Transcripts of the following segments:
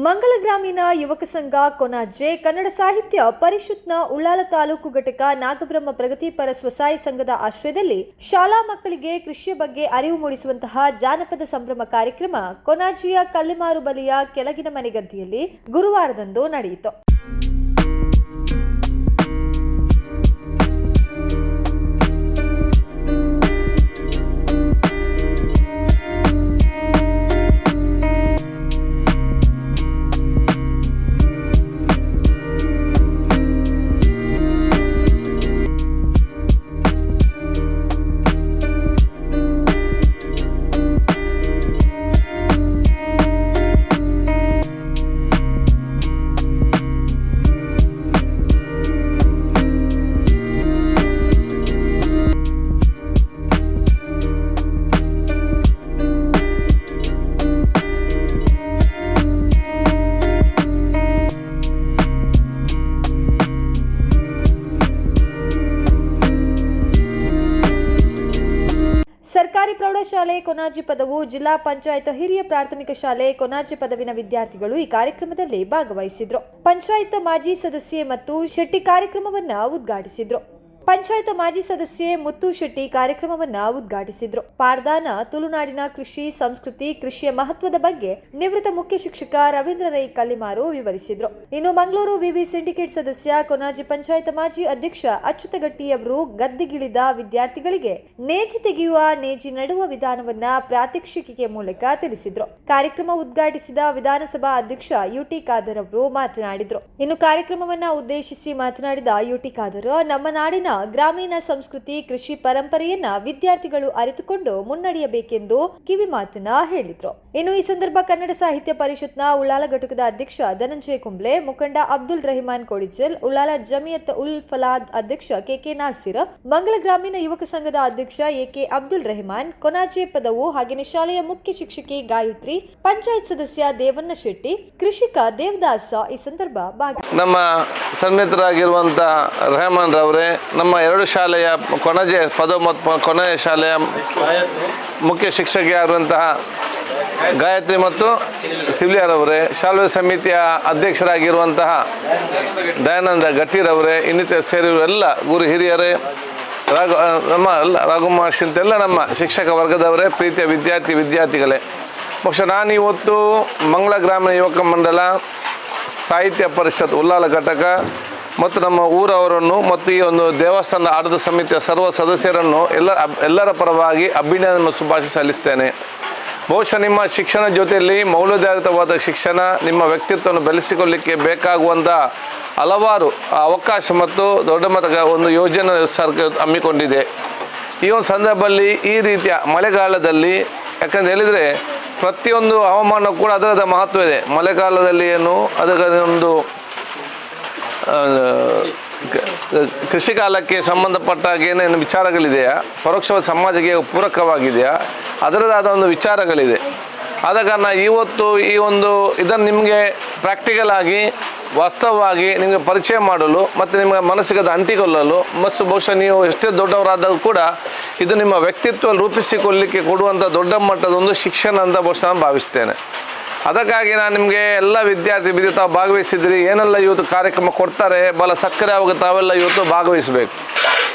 ಮಂಗಲ ಗ್ರಾಮೀಣ ಯುವಕ ಸಂಘ ಕೊನಾಜೆ ಕನ್ನಡ ಸಾಹಿತ್ಯ ಪರಿಷತ್ನ ಉಳ್ಳಾಲ ತಾಲೂಕು ಘಟಕ ನಾಗಬ್ರಹ್ಮ ಪ್ರಗತಿಪರ ಸ್ವಸಹಾಯ ಸಂಘದ ಆಶ್ರಯದಲ್ಲಿ ಶಾಲಾ ಮಕ್ಕಳಿಗೆ ಕೃಷಿಯ ಬಗ್ಗೆ ಅರಿವು ಮೂಡಿಸುವಂತಹ ಜಾನಪದ ಸಂಭ್ರಮ ಕಾರ್ಯಕ್ರಮ ಕೊನಾಜಿಯ ಕಲ್ಲಿಮಾರು ಬಲಿಯ ಕೆಳಗಿನ ಮನೆಗದ್ದೆಯಲ್ಲಿ ಗುರುವಾರದಂದು ನಡೆಯಿತು. ಪ್ರೌಢಶಾಲೆ ಕೊನಾಜಿ ಪದವು ಜಿಲ್ಲಾ ಪಂಚಾಯತ್ ಹಿರಿಯ ಪ್ರಾಥಮಿಕ ಶಾಲೆ, ಕೊನಾಜಿ ಪದವಿನ ವಿದ್ಯಾರ್ಥಿಗಳು ಈ ಕಾರ್ಯಕ್ರಮದಲ್ಲಿ ಭಾಗವಹಿಸಿದ್ರು. ಪಂಚಾಯತ್ ಮಾಜಿ ಸದಸ್ಯೆ ಮತ್ತು ಶೆಟ್ಟಿ ಕಾರ್ಯಕ್ರಮವನ್ನು ಉದ್ಘಾಟಿಸಿದ್ರು. ಪಂಚಾಯತ್ ಮಾಜಿ ಸದಸ್ಯೆ ಮುತ್ತು ಶೆಟ್ಟಿ ಕಾರ್ಯಕ್ರಮವನ್ನ ಉದ್ಘಾಟಿಸಿದ್ರು. ಪಾರ್ದಾನ, ತುಳುನಾಡಿನ ಕೃಷಿ, ಸಂಸ್ಕೃತಿ, ಕೃಷಿಯ ಮಹತ್ವದ ಬಗ್ಗೆ ನಿವೃತ್ತ ಮುಖ್ಯ ಶಿಕ್ಷಕ ರವೀಂದ್ರ ರೈ ಕಲ್ಲಿಮಾರು ವಿವರಿಸಿದ್ರು. ಇನ್ನು ಮಂಗಳೂರು ವಿವಿ ಸಿಂಡಿಕೇಟ್ ಸದಸ್ಯ, ಕೊನಾಜಿ ಪಂಚಾಯತ್ ಮಾಜಿ ಅಧ್ಯಕ್ಷ ಅಚ್ಯುತಗಟ್ಟಿ ಅವರು ಗದ್ದೆಗಿಳಿದ ವಿದ್ಯಾರ್ಥಿಗಳಿಗೆ ನೇಜಿ ತೆಗೆಯುವ ನೇಜಿ ನಡುವ ವಿಧಾನವನ್ನ ಪ್ರಾತ್ಯಕ್ಷಿಕೆ ಮೂಲಕ ತಿಳಿಸಿದ್ರು. ಕಾರ್ಯಕ್ರಮ ಉದ್ಘಾಟಿಸಿದ ವಿಧಾನಸಭಾ ಅಧ್ಯಕ್ಷ ಯುಟಿ ಖಾದರ್ ಅವರು ಮಾತನಾಡಿದ್ರು. ಇನ್ನು ಕಾರ್ಯಕ್ರಮವನ್ನ ಉದ್ದೇಶಿಸಿ ಮಾತನಾಡಿದ ಯುಟಿ ಖಾದರ್, ನಮ್ಮ ನಾಡಿನ ಗ್ರಾಮೀಣ ಸಂಸ್ಕೃತಿ, ಕೃಷಿ ಪರಂಪರೆಯನ್ನ ವಿದ್ಯಾರ್ಥಿಗಳು ಅರಿತುಕೊಂಡು ಮುನ್ನಡೆಯಬೇಕೆಂದು ಕಿವಿ ಮಾತನ್ನ ಹೇಳಿದ್ರು. ಇನ್ನು ಈ ಸಂದರ್ಭ ಕನ್ನಡ ಸಾಹಿತ್ಯ ಪರಿಷತ್ನ ಉಳ್ಳಾಲ ಘಟಕದ ಅಧ್ಯಕ್ಷ ಧನಂಜಯ ಕುಂಬ್ಳೆ, ಮುಖಂಡ ಅಬ್ದುಲ್ ರಹಿಮಾನ್ ಕೋಡಿಜಲ್ ಉಳ್ಳಾಲ ಜಮಿಯತ್ ಉಲ್ ಫಲಾದ್ ಅಧ್ಯಕ್ಷ ಕೆಕೆ ನಾಸಿರ್, ಮಂಗಳ ಗ್ರಾಮೀಣ ಯುವಕ ಸಂಘದ ಅಧ್ಯಕ್ಷ ಎಕೆ ಅಬ್ದುಲ್ ರಹಿಮಾನ್, ಕೊನಾಜೆ ಪದವು ಹಾಗೆಯೇ ಶಾಲೆಯ ಮುಖ್ಯ ಶಿಕ್ಷಕಿ ಗಾಯತ್ರಿ, ಪಂಚಾಯತ್ ಸದಸ್ಯ ದೇವಣ್ಣ ಶೆಟ್ಟಿ, ಕೃಷಿಕ ದೇವದಾಸ ಈ ಸಂದರ್ಭ ಭಾಗಿ ನಮ್ಮ ಸನ್ಮಿತರಾಗಿರುವಂಥ ರೆಹಮಾನ್ ರವರೇ, ನಮ್ಮ ಎರಡು ಶಾಲೆಯ ಕೊನೆಯ ಪದ ಮತ್ತು ಕೊನೆಯ ಶಾಲೆಯ ಮುಖ್ಯ ಶಿಕ್ಷಕಿಯಾಗಿರುವಂತಹ ಗಾಯತ್ರಿ ಮತ್ತು ಸಿವ್ಲಿಯಾರವರೇ ಶಾಲೆ ಸಮಿತಿಯ ಅಧ್ಯಕ್ಷರಾಗಿರುವಂತಹ ದಯಾನಂದ ಗಟ್ಟಿರವರೇ ಇನ್ನಿತರ ಸೇರಿರುವೆಲ್ಲ ಗುರು ಹಿರಿಯರೇ, ರಾಘು ನಮ್ಮ ಎಲ್ಲ ರಾಘುಮಾಷ್ ಅಂತೆಲ್ಲ ನಮ್ಮ ಶಿಕ್ಷಕ ವರ್ಗದವರೇ, ಪ್ರೀತಿಯ ವಿದ್ಯಾರ್ಥಿ ವಿದ್ಯಾರ್ಥಿಗಳೇ. ಬಹುಶಃ ನಾನು ಇವತ್ತು ಮಂಗಳ ಗ್ರಾಮೀಣ ಯುವಕ ಮಂಡಲ ಸಾಹಿತ್ಯ ಪರಿಷತ್ ಉಲ್ಲಾಲ ಘಟಕ ಮತ್ತು ನಮ್ಮ ಊರವರನ್ನು ಮತ್ತು ಈ ಒಂದು ದೇವಸ್ಥಾನ ಆಡಳಿತ ಸಮಿತಿಯ ಸರ್ವ ಸದಸ್ಯರನ್ನು ಎಲ್ಲ ಎಲ್ಲರ ಪರವಾಗಿ ಅಭಿನಂದನೆ ಶುಭಾಶಯ ಸಲ್ಲಿಸ್ತೇನೆ. ಬಹುಶಃ ನಿಮ್ಮ ಶಿಕ್ಷಣ ಜೊತೆಯಲ್ಲಿ ಮೌಲ್ಯಾಧಾರಿತವಾದ ಶಿಕ್ಷಣ ನಿಮ್ಮ ವ್ಯಕ್ತಿತ್ವವನ್ನು ಬೆಳೆಸಿಕೊಳ್ಳಲಿಕ್ಕೆ ಬೇಕಾಗುವಂಥ ಹಲವಾರು ಅವಕಾಶ ಮತ್ತು ದೊಡ್ಡ ಮಟ್ಟದ ಒಂದು ಯೋಜನೆ ಸರ್ಕಾರ ಹಮ್ಮಿಕೊಂಡಿದೆ. ಈ ಒಂದು ಸಂದರ್ಭದಲ್ಲಿ ಈ ರೀತಿಯ ಮಳೆಗಾಲದಲ್ಲಿ ಯಾಕಂತ ಹೇಳಿದರೆ ಪ್ರತಿಯೊಂದು ಹವಾಮಾನ ಕೂಡ ಅದರದ ಮಹತ್ವ ಇದೆ. ಮಳೆಗಾಲದಲ್ಲಿ ಏನು ಅದರ ಒಂದು ಕೃಷಿ ಕಾಲಕ್ಕೆ ಸಂಬಂಧಪಟ್ಟ ಏನೇನು ವಿಚಾರಗಳಿದೆಯಾ? ಪರೋಕ್ಷವಾದ ಸಮಾಜಕ್ಕೆ ಪೂರಕವಾಗಿದೆಯಾ? ಅದರದಾದ ಒಂದು ವಿಚಾರಗಳಿದೆ. ಆದ ಕಾರಣ ಇವತ್ತು ಈ ಒಂದು ಇದನ್ನು ನಿಮಗೆ ಪ್ರಾಕ್ಟಿಕಲ್ ಆಗಿ, ವಾಸ್ತವವಾಗಿ ನಿಮಗೆ ಪರಿಚಯ ಮಾಡಲು ಮತ್ತು ನಿಮಗೆ ಮನಸ್ಸಿಗೆ ಅದು ಅಂಟಿಕೊಳ್ಳಲು ಮತ್ತು ಬಹುಶಃ ನೀವು ಎಷ್ಟೇ ದೊಡ್ಡವರಾದರೂ ಕೂಡ ಇದು ನಿಮ್ಮ ವ್ಯಕ್ತಿತ್ವ ರೂಪಿಸಿಕೊಳ್ಳಲಿಕ್ಕೆ ಕೊಡುವಂಥ ದೊಡ್ಡ ಮಟ್ಟದ ಒಂದು ಶಿಕ್ಷಣ ಅಂತ ಬಹುಶಃ ನಾನು ಭಾವಿಸ್ತೇನೆ. ಅದಕ್ಕಾಗಿ ನಾನು ನಿಮಗೆ ಎಲ್ಲ ವಿದ್ಯಾರ್ಥಿ ಬಿದ್ದು ತಾವು ಭಾಗವಹಿಸಿದ್ರಿ, ಏನೆಲ್ಲ ಇವತ್ತು ಕಾರ್ಯಕ್ರಮ ಕೊಡ್ತಾರೆ ಬಲ ಸಕ್ಕರೆ ಆಗುತ್ತೆ ತಾವೆಲ್ಲ ಇವತ್ತು ಭಾಗವಹಿಸಬೇಕು.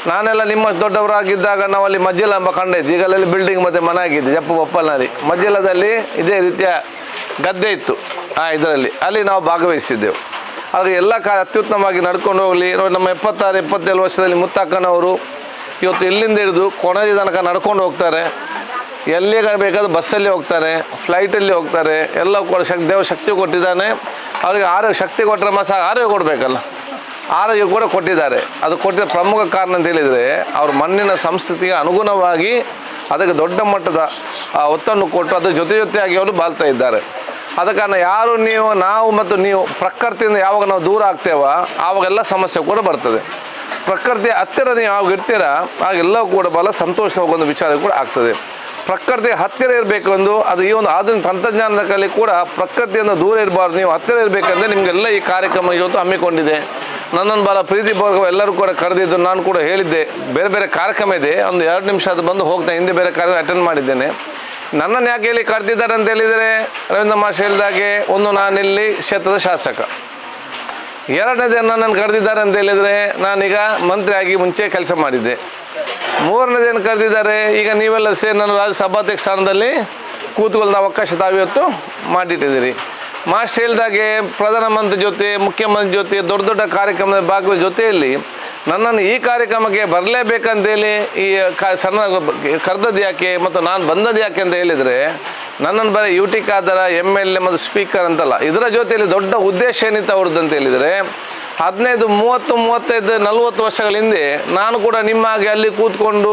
ನಾನೆಲ್ಲ ನಿಮ್ಮ ದೊಡ್ಡವರಾಗಿದ್ದಾಗ ನಾವು ಅಲ್ಲಿ ಮಜ್ಜಿಲ ಎಂಬ ಈಗ ಅಲ್ಲಿ ಬಿಲ್ಡಿಂಗ್ ಮತ್ತು ಮನೆ ಆಗಿದ್ದು, ಜಪ್ಪು ಬಪ್ಪಲ್ನಲ್ಲಿ. ಮಜ್ಜಿಲದಲ್ಲಿ ಇದೇ ರೀತಿಯ ಗದ್ದೆ ಇತ್ತು, ಆ, ಇದರಲ್ಲಿ. ಅಲ್ಲಿ ನಾವು ಭಾಗವಹಿಸಿದ್ದೆವು. ಆದರೆ ಎಲ್ಲ ಕಾ, ಅತ್ಯುತ್ತಮವಾಗಿ ನಡ್ಕೊಂಡು ಹೋಗಲಿ ನಮ್ಮ ಎಪ್ಪತ್ತಾರು, ಎಪ್ಪತ್ತೇಳು ವರ್ಷದಲ್ಲಿ ಮುತ್ತಕ್ಕನವರು ಇವತ್ತು ಇಲ್ಲಿಂದ ಹಿಡಿದು ಕೊನೆಯ ತನಕ ನಡ್ಕೊಂಡು ಹೋಗ್ತಾರೆ. ಎಲ್ಲಿ ಬೇಕಾದ್ರೂ ಬಸ್ಸಲ್ಲಿ ಹೋಗ್ತಾರೆ ಫ್ಲೈಟಲ್ಲಿ ಹೋಗ್ತಾರೆ, ಎಲ್ಲ ಕೂಡ ಶಕ್ತಿ ದೇವ ಶಕ್ತಿ ಕೊಟ್ಟಿದ್ದಾನೆ. ಅವರಿಗೆ ಆರೋಗ್ಯ, ಶಕ್ತಿ ಕೊಟ್ಟರೆ ಮಾಸ ಆರೋಗ್ಯ ಕೊಡಬೇಕಲ್ಲ. ಆರೋಗ್ಯ ಕೂಡ ಕೊಟ್ಟಿದ್ದಾರೆ. ಅದು ಕೊಟ್ಟಿದ್ದ ಪ್ರಮುಖ ಕಾರಣ ಅಂತ ಹೇಳಿದರೆ, ಅವ್ರ ಮಣ್ಣಿನ ಸಂಸ್ಕೃತಿಗೆ ಅನುಗುಣವಾಗಿ ಅದಕ್ಕೆ ದೊಡ್ಡ ಮಟ್ಟದ ಒತ್ತನ್ನು ಕೊಟ್ಟು ಅದು ಜೊತೆ ಜೊತೆಯಾಗಿ ಅವರು ಬಾಳ್ತಾ ಇದ್ದಾರೆ. ಆದ ಕಾರಣ ಯಾರು ನೀವು, ನಾವು ಮತ್ತು ನೀವು ಪ್ರಕೃತಿಯಿಂದ ಯಾವಾಗ ನಾವು ದೂರ ಆಗ್ತೇವ, ಆವಾಗೆಲ್ಲ ಸಮಸ್ಯೆ ಕೂಡ ಬರ್ತದೆ. ಪ್ರಕೃತಿ ಹತ್ತಿರ ನೀವು ಯಾವಾಗ ಇರ್ತೀರ ಆಗೆಲ್ಲವೂ ಕೂಡ ಬಹಳ ಸಂತೋಷ ಒಂದು ವಿಚಾರ ಕೂಡ ಆಗ್ತದೆ. ಪ್ರಕೃತಿ ಹತ್ತಿರ ಇರಬೇಕು ಒಂದು ಅದು ಈ ಒಂದು ಆಧುನಿಕ ತಂತ್ರಜ್ಞಾನದ ಕಲೆ ಕೂಡ ಪ್ರಕೃತಿಯಿಂದ ದೂರ ಇರಬಾರ್ದು. ನೀವು ಹತ್ತಿರ ಇರಬೇಕಂದ್ರೆ ನಿಮಗೆಲ್ಲ ಈ ಕಾರ್ಯಕ್ರಮ ಇವತ್ತು ಹಮ್ಮಿಕೊಂಡಿದೆ. ನನ್ನನ್ನು ಭಾಳ ಪ್ರೀತಿಪೂರ್ವಕ ಎಲ್ಲರೂ ಕೂಡ ಕರೆದಿದ್ದು ನಾನು ಕೂಡ ಹೇಳಿದ್ದೆ. ಬೇರೆ ಬೇರೆ ಕಾರ್ಯಕ್ರಮ ಇದೆ. ಒಂದು ಎರಡು ನಿಮಿಷ ಅದು ಬಂದು ಹೋಗ್ತಾ, ಹಿಂದೆ ಬೇರೆ ಕಾರ್ಯಕ್ರಮ ಅಟೆಂಡ್ ಮಾಡಿದ್ದೇನೆ. ನನ್ನನ್ನು ಯಾಕೆ ಇಲ್ಲಿ ಕರೆದಿದ್ದಾರೆ ಅಂತ ಹೇಳಿದರೆ, ರವೀಂದ್ರ ಮಾಷ್ ಹೇಳಿದಾಗೆ ಒಂದು ನಾನಿಲ್ಲಿ ಕ್ಷೇತ್ರದ ಶಾಸಕ. ಎರಡನೇದೇ ನನ್ನನ್ನು ಕರೆದಿದ್ದಾರೆ ಅಂತ ಹೇಳಿದರೆ, ನಾನೀಗ ಮಂತ್ರಿಯಾಗಿ ಮುಂಚೆ ಕೆಲಸ ಮಾಡಿದ್ದೆ. ಮೂರನೇದೇನು ಕರೆದಿದ್ದಾರೆ. ಈಗ ನೀವೆಲ್ಲ ಸೇರಿ ನಾನು ರಾಜ್ಯಸಭಾಧ್ಯಕ್ಷ ಸ್ಥಾನದಲ್ಲಿ ಕೂತ್ಕೊಳ್ಳೋ ಅವಕಾಶ ತಾವಿವತ್ತು ಮಾಡಿಟ್ಟಿದ್ದೀರಿ. ಮಾಸ್ಟರ್ ಹೇಳಿದಾಗೆ ಪ್ರಧಾನಮಂತ್ರಿ ಜೊತೆ, ಮುಖ್ಯಮಂತ್ರಿ ಜೊತೆ, ದೊಡ್ಡ ದೊಡ್ಡ ಕಾರ್ಯಕ್ರಮದ ಭಾಗದ ಜೊತೆಯಲ್ಲಿ ನನ್ನನ್ನು ಈ ಕಾರ್ಯಕ್ರಮಕ್ಕೆ ಬರಲೇಬೇಕಂತೇಳಿ ಈ ಕ, ಸಣ್ಣ ಕರೆದದ್ದು ಯಾಕೆ ಮತ್ತು ನಾನು ಬಂದದ್ದು ಯಾಕೆ ಅಂತ ಹೇಳಿದರೆ ನನ್ನನ್ನು ಬರೀ ಯುಟಿಕ್ ಆದರ ಎಂ ಎಲ್ ಎ ಮತ್ತು ಸ್ಪೀಕರ್ ಅಂತಲ್ಲ. ಇದರ ಜೊತೆಯಲ್ಲಿ ದೊಡ್ಡ ಉದ್ದೇಶ ಏನಿತ್ತು ಅವ್ರದ್ದು ಅಂತ ಹೇಳಿದರೆ ಹದಿನೈದು, ಮೂವತ್ತು, ಮೂವತ್ತೈದು, ನಲವತ್ತು ವರ್ಷಗಳ ಹಿಂದೆ ನಾನು ಕೂಡ ನಿಮ್ಮ ಹಾಗೆ ಅಲ್ಲಿ ಕೂತ್ಕೊಂಡು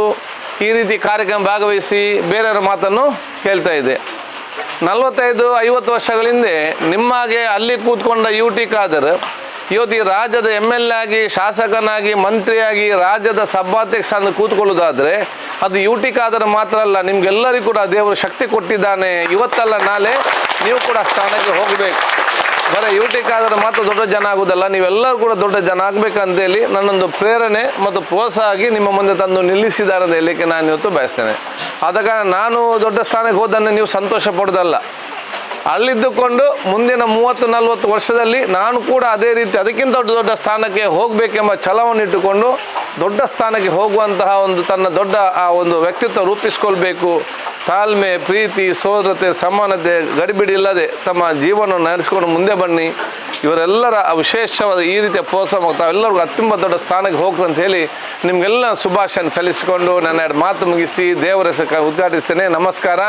ಈ ರೀತಿ ಕಾರ್ಯಕ್ರಮ ಭಾಗವಹಿಸಿ ಬೇರೆಯವರ ಮಾತನ್ನು ಹೇಳ್ತಾ ಇದ್ದೆ. ನಲವತ್ತೈದು, ಐವತ್ತು ವರ್ಷಗಳ ಹಿಂದೆ ನಿಮ್ಮ ಹಾಗೆ ಅಲ್ಲಿ ಕೂತ್ಕೊಂಡ ಯು ಟಿ ಖಾದರ್, ಇವತ್ತು ಈ ರಾಜ್ಯದ ಎಂ ಎಲ್ ಎ ಆಗಿ, ಶಾಸಕನಾಗಿ, ಮಂತ್ರಿಯಾಗಿ ರಾಜ್ಯದ ಸಭಾಧ್ಯಕ್ಷ ಅಂತ ಕೂತ್ಕೊಳ್ಳೋದಾದರೆ ಅದು ಯು ಟಿ ಖಾದರ್ ಮಾತ್ರ ಅಲ್ಲ, ನಿಮಗೆಲ್ಲರಿಗೂ ಕೂಡ ದೇವರು ಶಕ್ತಿ ಕೊಟ್ಟಿದ್ದಾನೆ. ಇವತ್ತಲ್ಲ ನಾಳೆ ನೀವು ಕೂಡ ಸ್ಥಾನಕ್ಕೆ ಹೋಗಬೇಕು. ಬರೀ ಯು ಆದರೆ ಮಾತ್ರ ದೊಡ್ಡ ಜನ ಆಗುವುದಲ್ಲ, ನೀವೆಲ್ಲರೂ ಕೂಡ ದೊಡ್ಡ ಜನ ಆಗಬೇಕಂತೇಳಿ ನನ್ನೊಂದು ಪ್ರೇರಣೆ ಮತ್ತು ಪ್ರೋತ್ಸಾಹ ಆಗಿ ನಿಮ್ಮ ಮುಂದೆ ತಂದು ನಿಲ್ಲಿಸಿದ್ದಾರೆ ಅಂತ ಹೇಳಲಿಕ್ಕೆ ನಾನು ಇವತ್ತು ಬಯಸ್ತೇನೆ. ಆದ ಕಾರಣ ನಾನು ದೊಡ್ಡ ಸ್ಥಾನಕ್ಕೆ ಹೋದನ್ನು ನೀವು ಸಂತೋಷ ಪಡೋದಲ್ಲ ಅಲ್ಲಿದ್ದುಕೊಂಡು ಮುಂದಿನ ಮೂವತ್ತು, ನಲವತ್ತು ವರ್ಷದಲ್ಲಿ ನಾನು ಕೂಡ ಅದೇ ರೀತಿ ಅದಕ್ಕಿಂತ ದೊಡ್ಡ ದೊಡ್ಡ ಸ್ಥಾನಕ್ಕೆ ಹೋಗಬೇಕೆಂಬ ಛಲವನ್ನು ಇಟ್ಟುಕೊಂಡು ದೊಡ್ಡ ಸ್ಥಾನಕ್ಕೆ ಹೋಗುವಂತಹ ಒಂದು ತನ್ನ ದೊಡ್ಡ ಆ ಒಂದು ವ್ಯಕ್ತಿತ್ವ ರೂಪಿಸ್ಕೊಳ್ಬೇಕು. ತಾಳ್ಮೆ, ಪ್ರೀತಿ, ಸೋದರತೆ, ಸಮಾನತೆ ಗಡಿಬಿಡಿ ಇಲ್ಲದೆ ತಮ್ಮ ಜೀವನವನ್ನು ನಡೆಸಿಕೊಂಡು ಮುಂದೆ ಬನ್ನಿ. ಇವರೆಲ್ಲರ ವಿಶೇಷವಾದ ಈ ರೀತಿಯ ಪ್ರೋತ್ಸಾಹ ತಾವೆಲ್ಲರಿಗೂ ಅತ್ಯಂತ ದೊಡ್ಡ ಸ್ಥಾನಕ್ಕೆ ಹೋಗ್ರು ಅಂತ ಹೇಳಿ ನಿಮಗೆಲ್ಲ ಶುಭಾಶಯ ಸಲ್ಲಿಸಿಕೊಂಡು ನನ್ನ ಎರಡು ಮಾತು ಮುಗಿಸಿ ದೇವರ ಹೆಸರು ಉದ್ಘಾಟಿಸ್ತೇನೆ. ನಮಸ್ಕಾರ.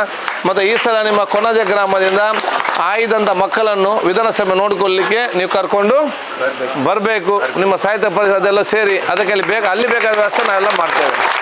ಮತ್ತು ಈ ಸಲ ನಿಮ್ಮ ಕೊನಜ ಗ್ರಾಮದಿಂದ ಆಯ್ದಂಥ ಮಕ್ಕಳನ್ನು ವಿಧಾನಸಭೆ ನೋಡಿಕೊಳ್ಳಲಿಕ್ಕೆ ನೀವು ಕರ್ಕೊಂಡು ಬರಬೇಕು. ನಿಮ್ಮ ಸಾಹಿತ್ಯ ಪರಿಸರ ಅದೆಲ್ಲ ಸೇರಿ ಅದಕ್ಕೆ ಅಲ್ಲಿ ಬೇಕಾ ಅಲ್ಲಿ ಬೇಕಾದ ವ್ಯವಸ್ಥೆ ನಾವೆಲ್ಲ ಮಾಡ್ತೇವೆ